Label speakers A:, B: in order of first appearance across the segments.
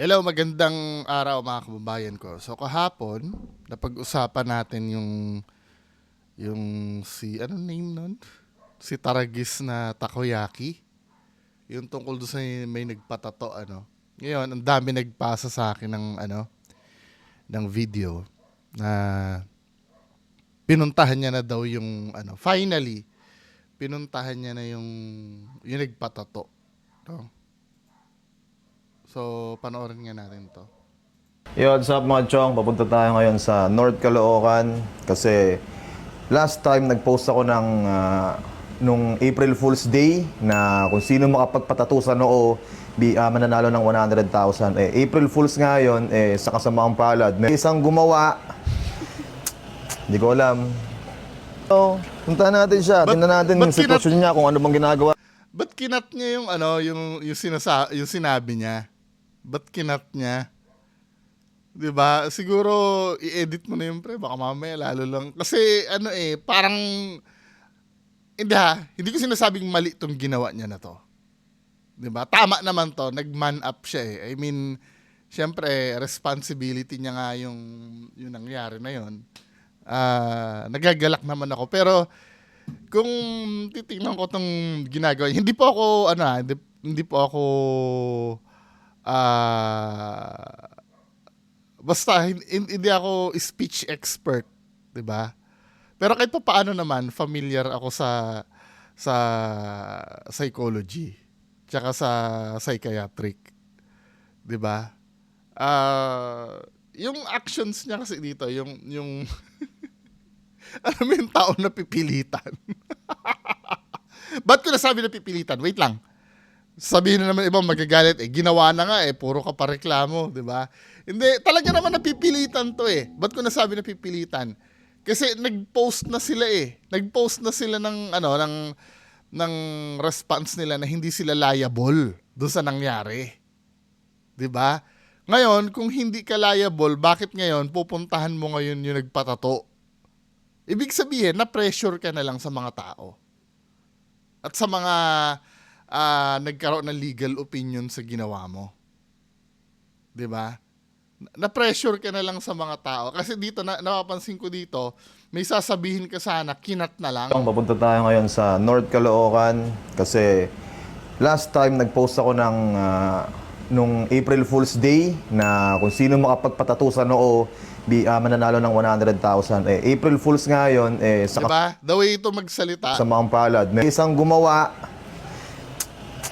A: Hello, magandang araw mga kababayan ko. So kahapon, napag-usapan natin yung yung si ano name nun? Si Taragis na takoyaki. Yung tungkol doon sa may nagpatato ano. Ngayon, ang dami nagpasa sa akin ng ano ng video na pinuntahan niya na daw yung ano, finally pinuntahan niya na yung yung nagpatato. No? So, panoorin nga natin to.
B: Yo, what's up mga chong? Papunta tayo ngayon sa North Caloocan kasi last time nag-post ako ng ah, nung April Fool's Day na kung sino makapagpatato sa noo bi, ah, mananalo ng 100,000. Eh, April Fool's nga yun, eh, sa kasamaang palad. May isang gumawa, hindi ko alam. So, puntahan natin siya.
A: Ba't-
B: Tingnan natin
A: ba't
B: yung sitwasyon niya, kung ano bang ginagawa.
A: Ba't kinat niya yung ano, yung yung sinasa yung sinabi niya? Ba't kinat niya? 'Di ba? Siguro i-edit mo na yung pre, baka mamaya lalo lang kasi ano eh, parang hindi ha, hindi ko sinasabing mali tong ginawa niya na to. 'Di ba? Tama naman to, nag-man up siya eh. I mean, syempre responsibility niya nga yung yung nangyari na yon. Ah, nagagalak naman ako pero kung titingnan ko tong ginagawa, hindi po ako ano, hindi, hindi po ako ah basta hin- hin- hindi ako speech expert, 'di ba? Pero kahit pa paano naman familiar ako sa sa psychology tsaka sa psychiatric. 'Di ba? Ah, yung actions niya kasi dito, yung yung alam mo yung tao na pipilitan. Ba't ko nasabi na pipilitan? Wait lang. Sabihin na naman ibang magagalit, eh, ginawa na nga eh, puro ka pa reklamo, di ba? Hindi, talaga naman napipilitan to eh. Ba't ko nasabi na pipilitan? Kasi nag-post na sila eh. Nag-post na sila ng, ano, ng, ng response nila na hindi sila liable doon sa nangyari. 'Di ba? Ngayon, kung hindi ka liable, bakit ngayon pupuntahan mo ngayon yung nagpatato? Ibig sabihin, na-pressure ka na lang sa mga tao. At sa mga ah, nagkaroon ng legal opinion sa ginawa mo. 'Di ba? Na- Na-pressure ka na lang sa mga tao. Kasi dito, na, napapansin ko dito, may sasabihin ka sana, kinat na lang.
B: Papunta tayo ngayon sa North Caloocan kasi last time nag-post ako ng ah, nung April Fool's Day na kung sino makapagpatato sa noo bi, ah, mananalo ng 100,000. Eh, April Fool's nga yun, eh, sa
A: Diba? The way ito magsalita,
B: kasamaang palad. May isang gumawa,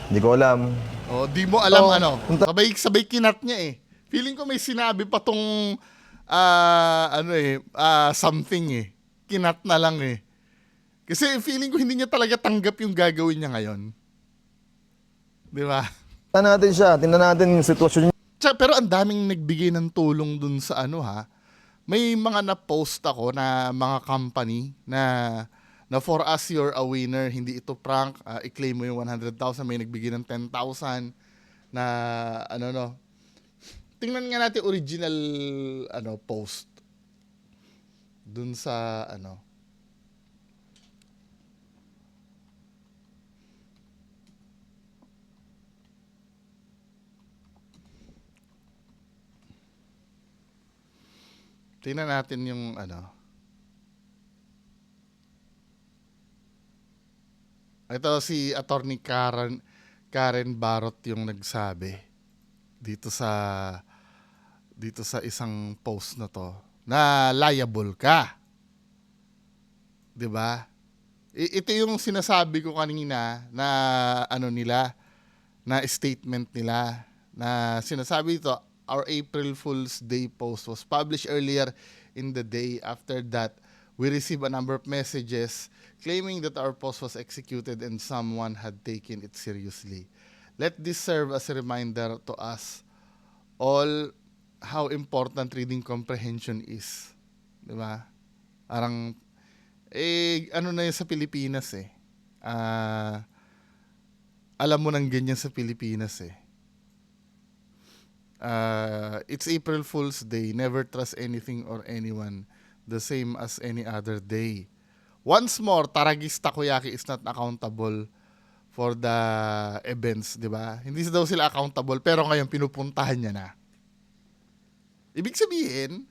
B: hindi ko alam.
A: Oh, di mo alam
B: Oo.
A: ano. Sabay sabay kinat niya eh. Feeling ko may sinabi pa tong ah, ano eh, ah, something eh. Kinat na lang eh. Kasi feeling ko hindi niya talaga tanggap yung gagawin niya ngayon. Di ba?
B: Tingnan natin siya, tingnan natin yung sitwasyon niya.
A: Tsaka, pero ang daming nagbigay ng tulong dun sa ano ha. May mga na-post ako na mga company na na for us you're a winner, hindi ito prank, ah, i-claim mo yung 100,000, may nagbigay ng 10,000 na ano no. Tingnan nga natin original ano post dun sa ano Tingnan natin yung ano. Ito si Attorney Karen Karen Barot yung nagsabi dito sa dito sa isang post na to na liable ka. 'Di ba? Ito yung sinasabi ko kanina na ano nila na statement nila na sinasabi ito our April Fool's Day post was published earlier in the day after that we received a number of messages claiming that our post was executed and someone had taken it seriously let this serve as a reminder to us all how important reading comprehension is. Di ba? Parang, eh, ano na yun sa Pilipinas eh. Ah, alam mo nang ganyan sa Pilipinas eh. Ah, it's April Fool's Day. Never trust anything or anyone. The same as any other day. Once more, Taragis Takoyaki is not accountable for the events, di ba? Hindi daw sila accountable, pero ngayon pinupuntahan niya na. Ibig sabihin,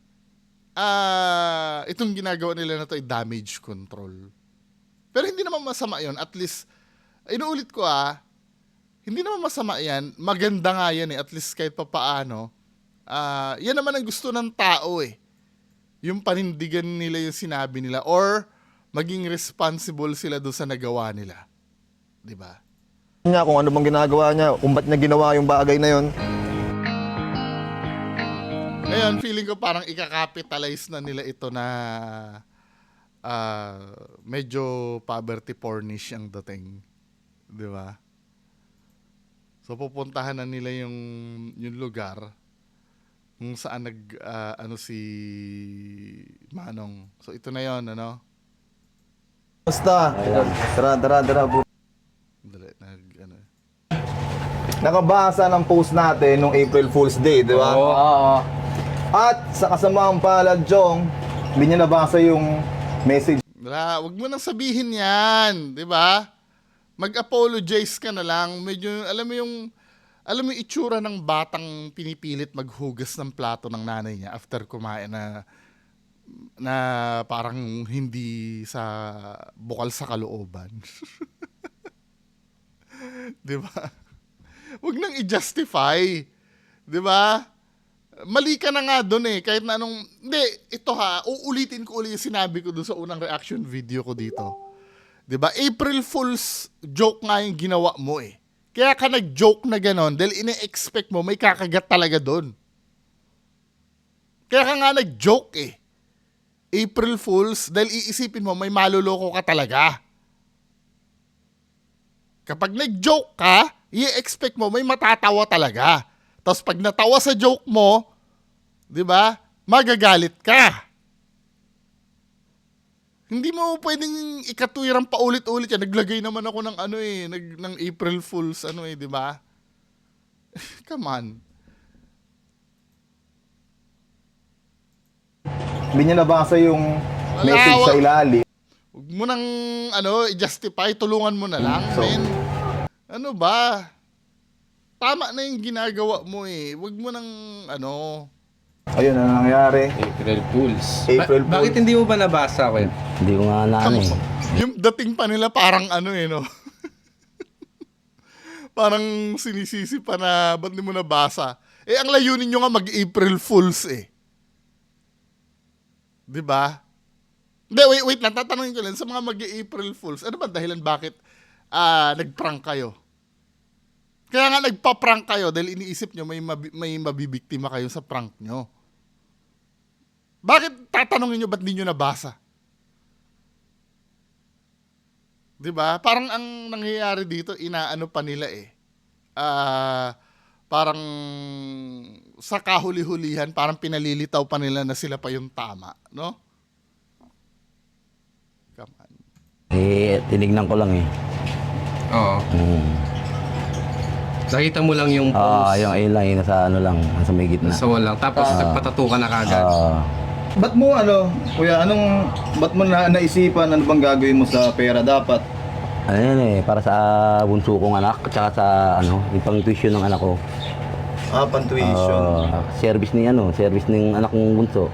A: ah itong ginagawa nila na to ay damage control. Pero hindi naman masama yon At least, inuulit ko ah, hindi naman masama yan. Maganda nga yan eh. At least kahit pa paano. ah yan naman ang gusto ng tao eh. Yung panindigan nila yung sinabi nila. Or, maging responsible sila doon sa nagawa nila. 'Di ba?
B: niya kung ano bang ginagawa niya, kung ba't niya ginawa yung bagay na yon.
A: Ngayon, feeling ko parang ikakapitalize na nila ito na ah, medyo poverty pornish ang dating. Di ba? So, pupuntahan na nila yung, yung lugar kung saan nag, ah, ano si Manong. So, ito na yon ano?
B: Basta, tara, tara, tara. bu-
A: Dali, nag, ano.
B: Nakabasa ng post natin nung April Fool's Day, di ba?
C: Oo.
B: At sa kasamaang palad, Jong, hindi niya nabasa yung message
A: Wala, wag mo nang sabihin yan, 'di ba? Mag-apologize ka na lang. Medyo alam mo yung alam mo itsura ng batang pinipilit maghugas ng plato ng nanay niya after kumain na na parang hindi sa bukal sa kalooban. 'Di ba? Wag nang i-justify. 'Di ba? Mali ka na nga doon eh. Kahit na anong... Hindi, ito ha. Uulitin ko ulit yung sinabi ko doon sa unang reaction video ko dito. 'Di ba April Fool's joke nga yung ginawa mo eh. Kaya ka nag-joke na ganon dahil ine-expect mo may kakagat talaga doon. Kaya ka nga nag-joke eh. April Fools dahil iisipin mo may maluloko ka talaga. Kapag nag-joke ka, i-expect mo may matatawa talaga. Tapos pag natawa sa joke mo, 'di ba? Magagalit ka. Hindi mo pwedeng ikatwiran pa ulit-ulit yan. Naglagay naman ako ng ano eh, nag, ng April Fools ano eh, 'di ba? Come on.
B: Hindi niya nabasa yung
A: Wala,
B: message sa ilalim.
A: Huwag mo nang ano, i-justify, tulungan mo na lang,
B: So-
A: men. Ano ba? Tama na yung ginagawa mo eh. Huwag mo nang ano,
B: Ayun ang nangyari.
C: April Fools.
B: April
C: Ba- Bakit
B: Fools.
C: hindi mo ba nabasa ko yun?
D: Hindi ko nga na ano eh.
A: yung dating pa nila parang ano eh, no? parang sinisisi pa na, ba't di mo nabasa? Eh, ang layunin nyo nga mag-April Fools eh. Di ba? Hindi, wait, wait lang. Tatanungin ko lang, sa mga mag-April Fools, ano ba dahilan bakit ah nag-prank kayo? Kaya nga nagpa-prank kayo dahil iniisip nyo may, mabi- may mabibiktima kayo sa prank nyo. Bakit tatanungin nyo ba't di nyo nabasa? 'Di ba? Parang ang nangyayari dito, inaano pa nila eh. Ah, parang sa kahuli-hulihan, parang pinalilitaw pa nila na sila pa yung tama, no? Come on.
D: Eh, tinignan ko lang eh.
C: Oo.
D: Mm.
C: Nakita mo lang yung
D: Ah,
C: post.
D: yung A lang, yung nasa ano lang, nasa may gitna.
C: Sa walang. Tapos nagpatato ka na kagad.
D: Ah,
B: Ba't mo ano, kuya, anong, ba't mo na naisipan, ano bang gagawin mo sa pera dapat?
D: ano yan eh, para sa bunso kong anak, tsaka sa ano, yung pang tuition ng anak ko.
B: Ah, pantuition.
D: Ah, service ni ano, service ng anak kong bunso.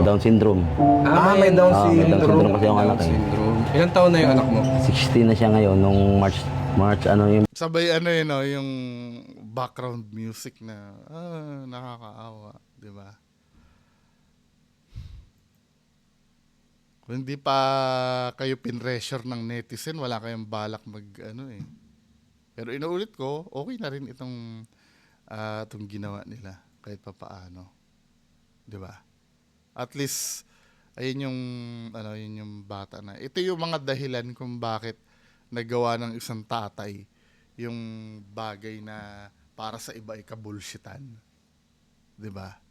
D: Down syndrome.
B: Ah, may Down
D: Ah, may Down syndrome
B: syndrome.
D: kasi yung anak
C: Down
D: eh.
C: syndrome. Ilang taon na yung anak mo?
D: 16 na siya ngayon, nung March, March ano yung
A: Sabay ano yun, no, yung background music na ah, nakakaawa, 'di ba? Kung hindi pa kayo pinressure ng netizen, wala kayong balak mag ano eh. Pero inuulit ko, okay na rin itong ah, itong ginawa nila kahit pa paano. 'Di ba? At least ayun yung ano, yun yung bata na. Ito yung mga dahilan kung bakit nagawa ng isang tatay yung bagay na para sa iba ay kabulshitan. 'Di ba?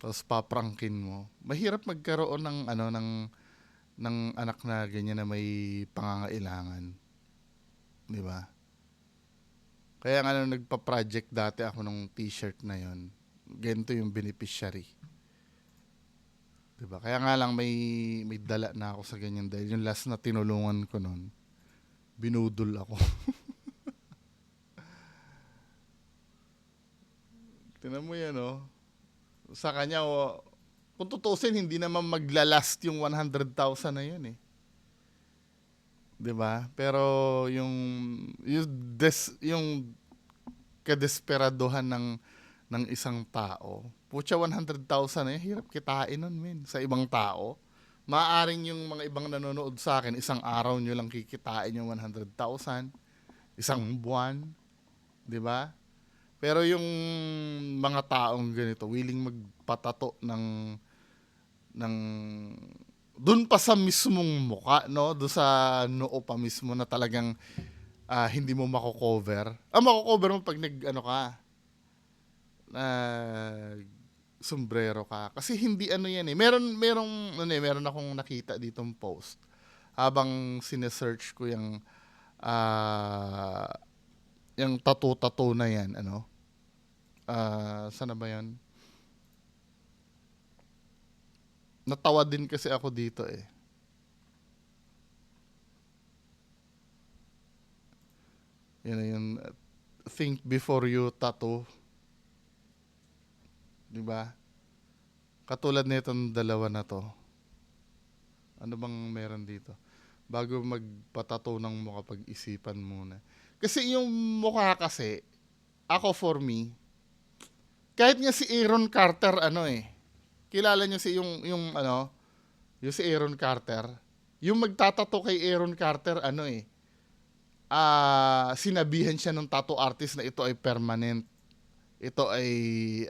A: Tapos paprangkin mo. Mahirap magkaroon ng ano ng ng anak na ganyan na may pangangailangan. 'Di ba? Kaya nga nung nagpa-project dati ako ng t-shirt na 'yon, ganito yung beneficiary. 'Di ba? Kaya nga lang may may dala na ako sa ganyan dahil yung last na tinulungan ko noon, binudol ako. Tinan mo yan, oh. Sa kanya, oh, kung tutusin, hindi naman maglalast yung 100,000 na yun, eh. 'Di ba? Pero yung yung des, yung kadesperaduhan ng ng isang tao. Putya 100,000 na yun, hirap kitain nun, men, sa ibang tao. Maaring yung mga ibang nanonood sa akin, isang araw nyo lang kikitain yung 100,000, isang buwan, 'di ba? Pero yung mga taong ganito, willing magpatato ng ng doon pa sa mismong muka, no? Doon sa noo pa mismo na talagang ah, hindi mo mako-cover. Ah, mako-cover mo pag nag ano ka, nag sombrero ka. Kasi hindi ano yan eh. Meron merong ano eh, meron akong nakita ditong post habang sinesearch ko yung ah yung tattoo-tattoo na yan, ano? Ah, sana ba yan? Natawa din kasi ako dito eh. Yan na yun. Think before you tattoo. Di ba? Katulad nitong dalawa na to. Ano bang meron dito? Bago magpatato ng mukha, pag-isipan muna. Kasi yung mukha kasi, ako for me, kahit nga si Aaron Carter, ano eh, kilala niyo si yung, yung ano, yung si Aaron Carter, yung magtatato kay Aaron Carter, ano eh, ah sinabihan siya ng tattoo artist na ito ay permanent. Ito ay,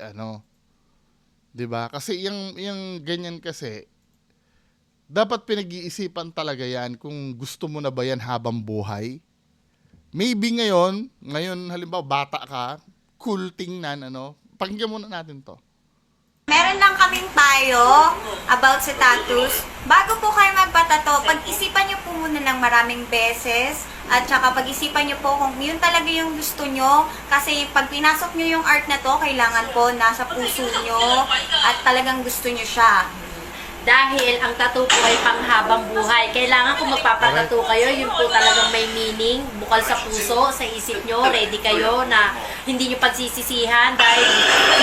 A: ano, 'di ba? Kasi yung yung ganyan kasi dapat pinag-iisipan talaga 'yan kung gusto mo na ba 'yan habang buhay. Maybe ngayon, ngayon halimbawa bata ka, cool tingnan ano. Pakinggan muna natin 'to.
E: Meron lang kaming payo about sa tattoos. Bago po kayo magpatato, pag-isipan nyo po muna ng maraming beses at saka pag-isipan nyo po kung yun talaga yung gusto nyo. Kasi pag pinasok nyo yung art na to, kailangan po nasa puso nyo at talagang gusto nyo siya.
F: Dahil ang tattoo po ay panghabang buhay. Kailangan kung magpapatattoo kayo, yun po talagang may meaning, bukal sa puso, sa isip nyo, ready kayo na hindi nyo pagsisisihan dahil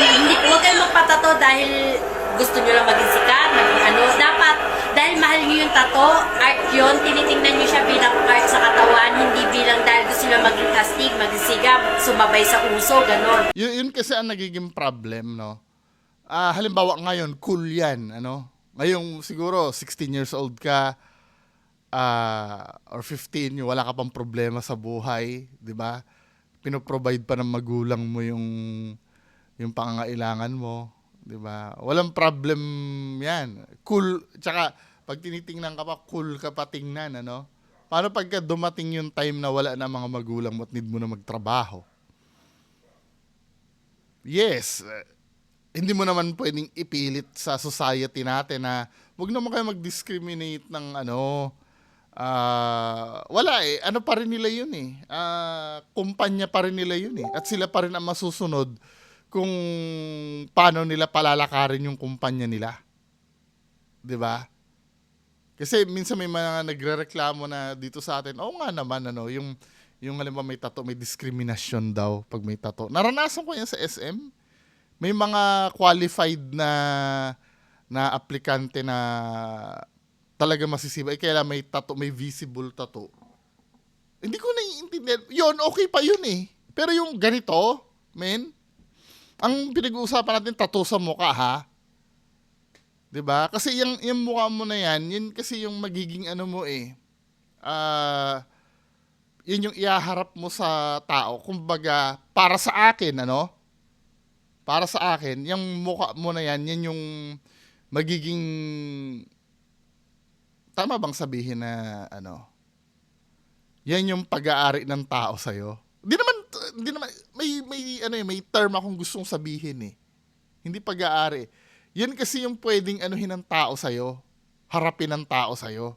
F: hindi, huwag kayo magpatato dahil gusto nyo lang maging sikat, maging ano. Dapat, dahil mahal nyo yung tato, art yun, tinitingnan nyo siya bilang art sa katawan, hindi bilang dahil gusto nyo maging astig, maging sigap, sumabay sa uso, ganon.
A: Yun, yun kasi ang nagiging problem, no? Ah, halimbawa ngayon, cool yan, ano? Ngayong siguro 16 years old ka ah, or 15, yung wala ka pang problema sa buhay, 'di ba? Pinoprovide pa ng magulang mo yung yung pangangailangan mo, 'di ba? Walang problem 'yan. Cool, tsaka pag tinitingnan ka pa, cool ka pa tingnan, ano? Paano pagka dumating yung time na wala na mga magulang mo at need mo na magtrabaho? Yes, eh, hindi mo naman pwedeng ipilit sa society natin na wag naman kayo mag-discriminate ng ano, ah, wala eh, ano pa rin nila yun eh, Ah, kumpanya pa rin nila yun eh, at sila pa rin ang masusunod kung paano nila palalakarin yung kumpanya nila. 'Di ba? Kasi minsan may mga nagrereklamo na dito sa atin, oo nga naman, ano, yung, yung halimbawa may tato, may discrimination daw pag may tato. Naranasan ko yan sa SM. May mga qualified na na aplikante na talaga masisiba. Eh, kaya may tato, may visible tato. Hindi ko naiintindihan. Yun, okay pa yun eh. Pero yung ganito, men, ang pinag-uusapan natin, tato sa mukha ha. 'Di ba? Kasi yung yung mukha mo na yan, yun kasi yung magiging ano mo eh. Ah, yun yung iaharap mo sa tao. Kumbaga, para sa akin, ano? Para sa akin, yung mukha mo na yan, yan yung magiging tama bang sabihin na ano? Yan yung pag-aari ng tao sa Di naman di naman may may ano eh, may term akong gustong sabihin eh. Hindi pag-aari. Yan kasi yung pwedeng anuhin ng tao sa'yo. Harapin ng tao sa'yo.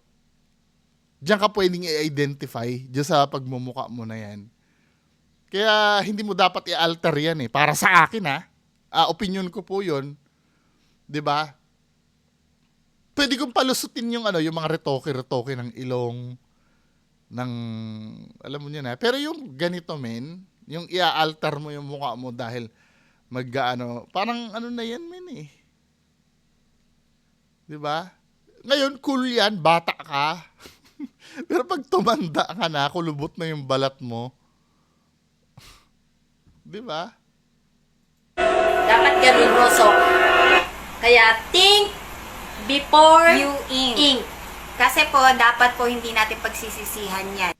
A: Diyan ka pwedeng i-identify diyan sa pagmumuka mo na yan. Kaya hindi mo dapat i-alter yan eh. Para sa akin ha. Ah, opinion ko po yun. 'Di ba? Pwede kong palusutin yung ano, yung mga retoke-retoke ng ilong ng alam mo niyo na. Pero yung ganito men, yung i-alter mo yung mukha mo dahil mag ano, parang ano na yan, men eh. 'Di ba? Ngayon, cool yan, bata ka. Pero pag tumanda ka na, kulubot na yung balat mo. 'Di ba?
F: Ganun, Roso. Kaya think before
E: You ink.
F: ink.
E: Kasi po, dapat po hindi natin pagsisisihan yan.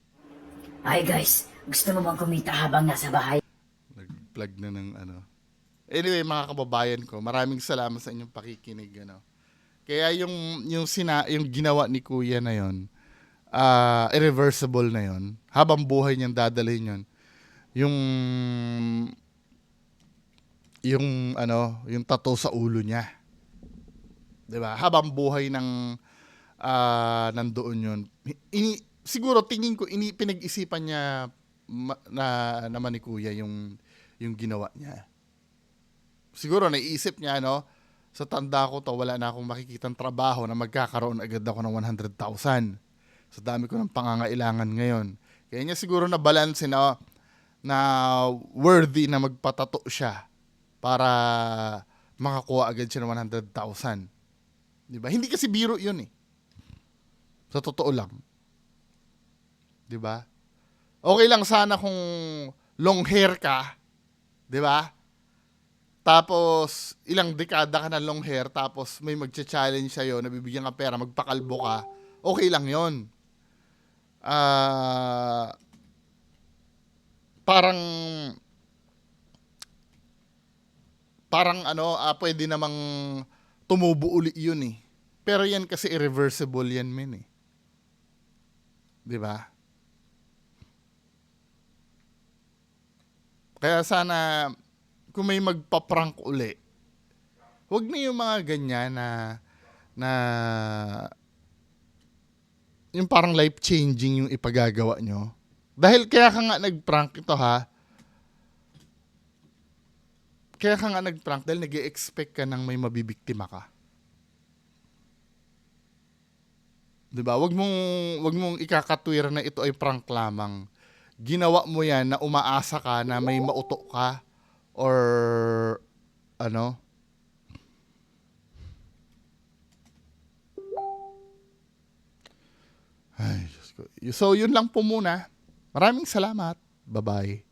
G: Hi guys, gusto mo bang kumita habang nasa bahay?
A: Nag-plug na ng ano. Anyway, mga kababayan ko, maraming salamat sa inyong pakikinig ano. Kaya yung yung sina yung ginawa ni Kuya na yon, ah irreversible na yon. Habang buhay niyang dadalhin yon. Yung yung ano, yung tattoo sa ulo niya. 'Di ba? Habang buhay ng ah nandoon yun. Ini, siguro tingin ko ini pinag-isipan niya ma- na naman ni Kuya yung yung ginawa niya. Siguro naiisip niya no, sa tanda ko to wala na akong makikitang trabaho na magkakaroon agad ako ng 100,000. Sa dami ko ng pangangailangan ngayon. Kaya niya siguro na balance na na worthy na magpatato siya para makakuha agad siya ng 100,000. 'Di ba? Hindi kasi biro 'yun eh. Sa totoo lang. 'Di ba? Okay lang sana kung long hair ka, 'di ba? Tapos ilang dekada ka na long hair tapos may magcha-challenge sa'yo, nabibigyan ka pera, magpakalbo ka. Okay lang 'yon. Ah parang parang ano, ah, pwede namang tumubo uli 'yun eh. Pero yan kasi irreversible yan, men eh. 'Di ba? Kaya sana kung may magpa-prank uli, wag na yung mga ganyan na na yung parang life-changing yung ipagagawa nyo. Dahil kaya ka nga nag-prank ito ha. Kaya ka nga nag-prank dahil nag expect ka ng may mabibiktima ka. 'Di ba? Wag mong wag mong ikakatwira na ito ay prank lamang. Ginawa mo 'yan na umaasa ka na may mauto ka or ano? Ay, Diyos ko. So, yun lang po muna. Maraming salamat. Bye-bye.